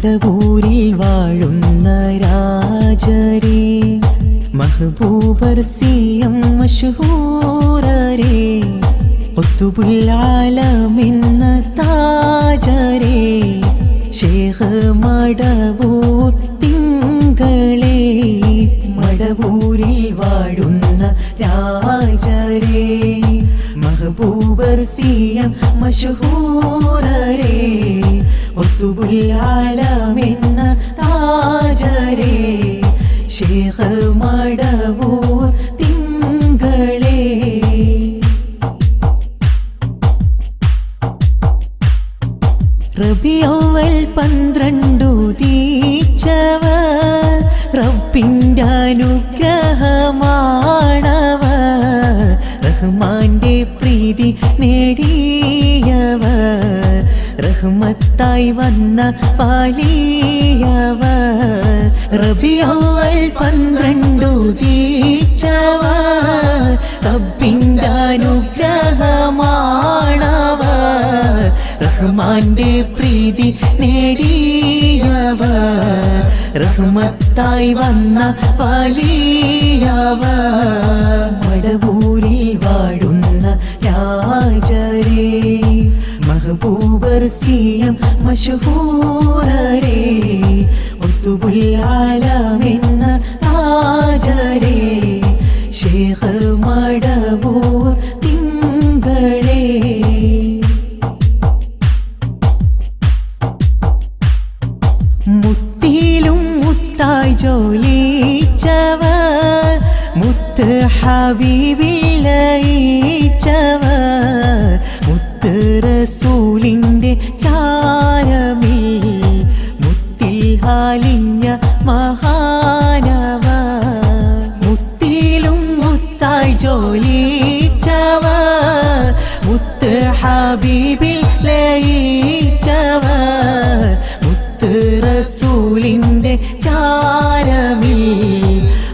മടവൂരിൽ വാഴുന്ന രാജരേ മഹബൂബർ സിയം മഷഹൂറരേ ഒത്തുപുല്ലാലമെന്ന താജരേ ഷേഖ് മടവൂർ തിങ്കളേ മടവൂരിൽ വാഴുന്ന രാജരേ മഹബൂബർ സിയം മഷഹൂറരേ ഒത്തുപുല്ലാലമെന്ന താജരേ ശേഖ മടവൂർ തിങ്കളേ. റബിയോവൽ പന്ത്രണ്ടു തീച്ചവ റബ്ബിന്റെ അനുഗ്രഹമാണവ റഹ്മാന്റെ പ്രീതി നേടിയവ റഹ്മത്തായി വന്ന പാലിയവ റബിയോവൽ പന്ത്രണ്ടു തീച്ചവ റബ്ബിന്റെ അനുഗ്രഹമാണവ റഹ്മാന്റെ പ്രീതി നേടിയവ റഹ്മത്തായി വന്ന വലിയവ മഹബൂബർ സിയം മഷഹൂറരേ ഒത്തുപുല്ലാലമെന്ന താജരേ ശേഖ മടവൂർ തിങ്കളേ. മുത്തിലും മുത്തായി ജോലിച്ചവ മുത്ത് ഹബീബിൽ ഹാലിഞ്ഞ മഹാനവ. മുത്തിലും മുത്തായി ജോലിച്ചവ മുത്ത് ഹബീബിൽ ലയിച്ചവ. മുത്ത് റസൂലിന്റെ ചാരമിൽ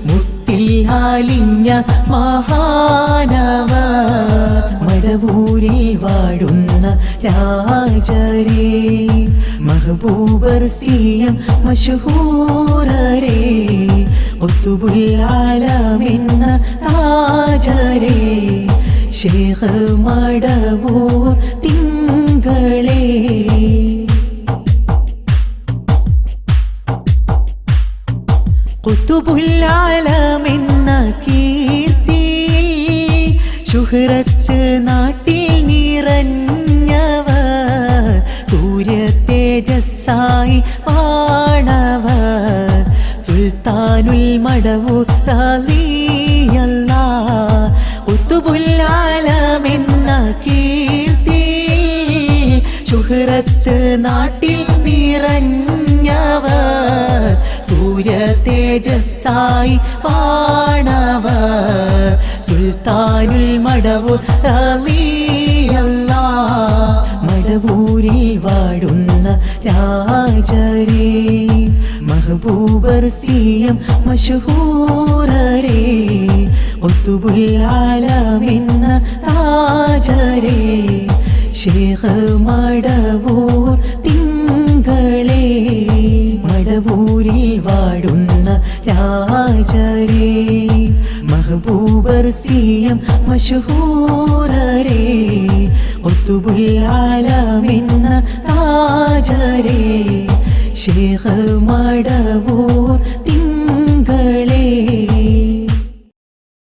മുത്തിൽ ഹാലിഞ്ഞ മഹാനവ. മടവൂരിൽ വാടുന്ന രാജരേ. മഹബൂബർ സിയം മഷഹൂറരേ ഒത്തുപുല്ലാലമെന്ന താജരേ ശേഖ മടവൂർ തിങ്കളേ. കുത്തുബുല്ലാലമെന്ന കീർത്തിയിൽ ശുഹ്രത്ത് നാട്ടിൽ തേജസ്സായി പാണവ സുൽത്താനുൽ മടവു റാലിയല്ല കുത്തുബുല്ലാലമെന്ന കീർത്തി ശുഹ്രത്ത് നാട്ടിൽ നിറഞ്ഞവ സൂര്യ തേജസ്സായി പാണവ സുൽത്താനുൽ മടവു റാലിയല്ല മടവൂരിൽ വാഴുന്ന രാജരേ മഹബൂബർ സിയം മഷഹൂറരേ ഒത്തുപുല്ലാലമെന്ന താജരേ ശേഖ മടവൂർ തിങ്കളേ മടവൂരിൽ വാടുന്ന രാജരേ മഹബൂബർ സിയം മഷഹൂറരേ ഒത്തുപുല്ലാലമെന്ന ഷേഖ് മടവൂർ